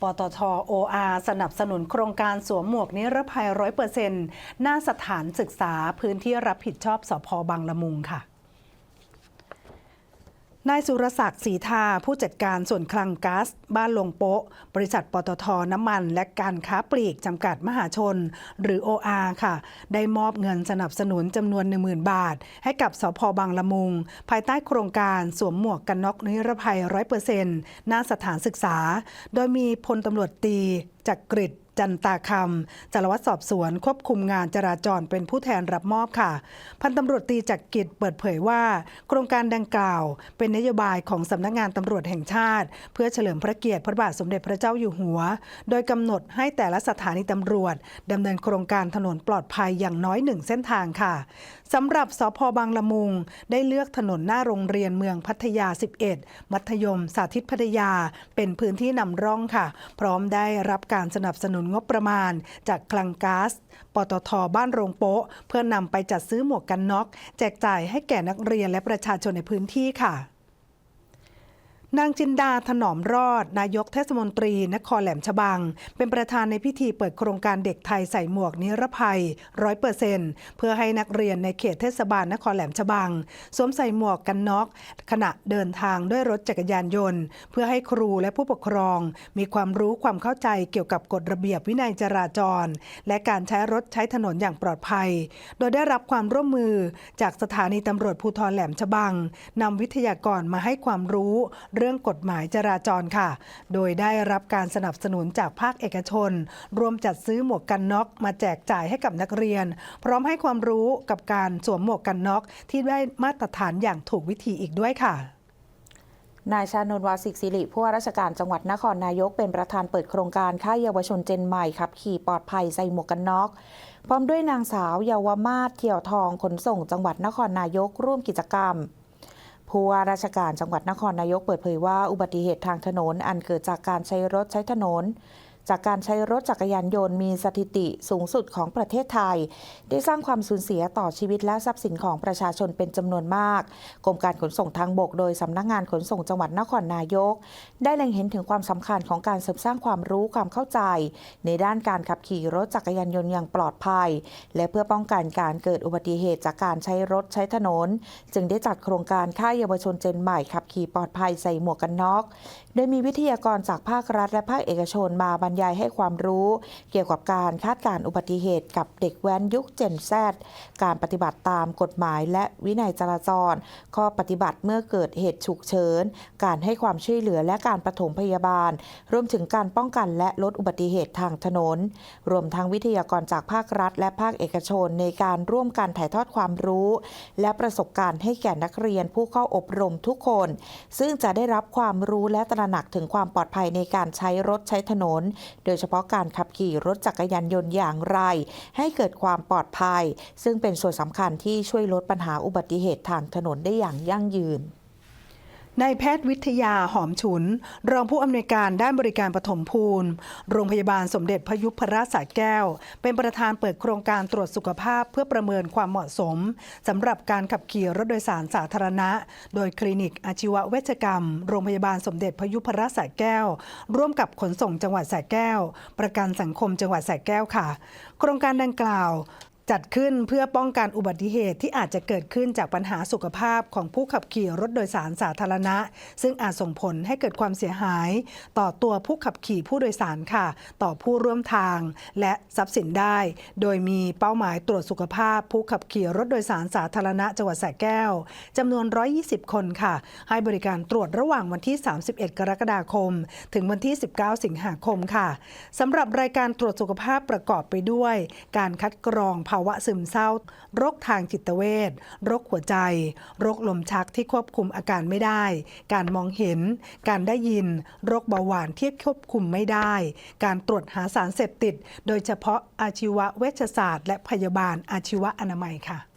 ปตทโอ.อาสนับสนุนโครงการสวมหมวกนิรภัยร้อยเปอร์เซ็นต์หน้าสถานศึกษาพื้นที่รับผิดชอบสพบางละมุงค่ะ นายสุรศักดิ์ศรีทาผู้จัดการส่วนคลังก๊าซบ้านลงโป๊ะบริษัทปตทน้ำมัน และการค้าปลีกจำกัดมหาชน หรือ OR ค่ะ ได้มอบเงินสนับสนุนจำนวน 10,000 บาท ให้กับสพบางละมุง ภายใต้โครงการสวมหมวกกันน็อกนิรภัย 100%หน้าสถานศึกษา โดยมีพลตำรวจตีจากกริด จันตาคำจารวัตรสอบสวนควบคุมงานจราจรเป็นผู้แทนรับมอบค่ะ พันตำรวจตีจักรกิจเปิดเผยว่า โครงการดังกล่าว เป็นนโยบายของสำนักงานตำรวจแห่งชาติ เพื่อเฉลิมพระเกียรติพระบาทสมเด็จพระเจ้าอยู่หัว โดยกำหนดให้แต่ละสถานีตำรวจดำเนินโครงการถนนปลอดภัยอย่างน้อยหนึ่งเส้นทางค่ะสำหรับสพบางละมุง ได้เลือกถนนหน้าโรงเรียนเมืองพัทยา 11 มัธยม สาธิตพัทยา เป็นพื้นที่นำร่องค่ะ พร้อมได้รับการสนับสนุนงบประมาณ จากคลังก๊าซปตทบ้านโรงโป๊ะ เพื่อนำไปจัดซื้อหมวกกันน็อก แจกจ่ายให้แก่นักเรียนและประชาชนในพื้นที่ค่ะ นางจินดาถนอมรอด นายกเทศมนตรี นครแหลมฉบัง เป็นประธานในพิธีเปิดโครงการเด็กไทยใส่หมวกนิรภัย100%เพื่อให้นักเรียนในเขตเทศบาลนครแหลมฉบัง สวมใส่หมวกกันน็อก ขณะเดินทางด้วยรถจักรยานยนต์ เพื่อให้ครูและผู้ปกครอง มีความรู้ความเข้าใจเกี่ยวกับกฎระเบียบวินัยจราจร และการใช้รถใช้ถนนอย่างปลอดภัย โดยได้รับความร่วมมือจากสถานีตำรวจภูธรแหลมฉบังนำวิทยากรมาให้ความรู้เรื่องรื่องกฎหมายจราจรค่ะ โดยได้รับการสนับสนุนจากภาคเอกชน รวมจัดซื้อหมวกกันน็อกมาแจกจ่ายให้กับนักเรียน พร้อมให้ความรู้กับการสวมหมวกกันน็อกที่ได้มาตรฐานอย่างถูกวิธีอีกด้วยค่ะนายชานนวาสิกสิริผู้ว่าราชการจังหวัดนครนายกเป็นประธานเปิดโครงการค่ายเยาวชนเจนใหม่ขับ ขี่ปลอดภัยใส่หมวกกันน็อกพร้อมด้วยนางสาวเยาวมาศเที่ยวทองขนส่งจังหวัดนครนายกร่วมกิจกรรม ผู้ว่าราชการจังหวัดนครนายกเปิดเผยว่าอุบัติเหตุทางถนนอันเกิดจากการใช้รถใช้ถนน จากการใช้รถจักรยานยนต์มีสถิติสูงสุดของประเทศไทย ได้สร้างความสูญเสียต่อชีวิตและทรัพย์สินของประชาชนเป็นจำนวนมาก กรมการขนส่งทางบกโดยสำนักงานขนส่งจังหวัดนครนายก ได้เล็งเห็นถึงความสำคัญของการเสริมสร้างความรู้ความเข้าใจ ในด้านการขับขี่รถจักรยานยนต์อย่างปลอดภัย และเพื่อป้องกันการเกิดอุบัติเหตุจากการใช้รถใช้ถนน จึงได้จัดโครงการค่ายเยาวชนเจนใหม่ขับขี่ปลอดภัยใส่หมวกกันน็อก โดยมีวิทยากรจากภาครัฐและภาคเอกชนมาบรรยายให้ความรู้เกี่ยวกับการคาดการณ์อุบัติเหตุกับเด็กแว้นยุคเจนแซการปฏิบัติตามกฎหมายและวินัยจราจร ข้อปฏิบัติเมื่อเกิดเหตุฉุกเฉิน การให้ความช่วยเหลือและการปฐมพยาบาล รวมถึงการป้องกันและลดอุบัติเหตุทางถนน รวมทั้งวิทยากรจากภาครัฐ และภาคเอกชนในการร่วมกันถ่ายทอดความรู้ และประสบการณ์ให้แก่นักเรียนผู้เข้าอบรมทุกคน ซึ่งจะได้รับความรู้และตระหนักถึงความปลอดภัยในการใช้รถใช้ถนนโดยเฉพาะการขับขี่รถจักรยานยนต์อย่างไร ให้เกิดความปลอดภัย ซึ่งเป็นส่วนสำคัญที่ช่วยลดปัญหาอุบัติเหตุทางถนนได้อย่างยั่งยืน นายแพทย์วิทยาหอมฉุน รองผู้อำนวยการด้านบริการปฐมภูมิ โรงพยาบาลสมเด็จพยุพราชสระแก้ว เป็นประธานเปิดโครงการตรวจสุขภาพเพื่อประเมินความเหมาะสมสำหรับการขับขี่รถโดยสารสาธารณะ โดยคลินิกอาชีวเวชกรรม โรงพยาบาลสมเด็จพยุพราชสระแก้ว ร่วมกับขนส่งจังหวัดสระแก้ว ประกันสังคมจังหวัดสระแก้วค่ะ โครงการดังกล่าว จัดขึ้นเพื่อป้องกันอุบัติเหตุที่อาจจะเกิดขึ้นจากปัญหาสุขภาพของผู้ขับขี่รถโดยสารสาธารณะ ซึ่งอาจส่งผลให้เกิดความเสียหาย ต่อตัวผู้ขับขี่ผู้โดยสารค่ะ ต่อผู้ร่วมทาง และทรัพย์สินได้ โดยมีเป้าหมายตรวจสุขภาพ ผู้ขับขี่รถโดยสารสาธารณะจังหวัดสระแก้วจำนวน 120 คนค่ะ ให้บริการตรวจระหว่างวันที่ 31 กรกฎาคม ถึงวันที่ 19 สิงหาคมค่ะสำหรับรายการตรวจสุขภาพประกอบไปด้วย การคัดกรองภาวะซึมเศร้า โรคทางจิตเวชโรคหัวใจ โรคลมชักที่ควบคุมอาการไม่ได้ การมองเห็น การได้ยิน โรคเบาหวานที่ควบคุมไม่ได้ การตรวจหาสารเสพติด โดยเฉพาะอาชีวเวชศาสตร์ และพยาบาลอาชีวอนามัยค่ะ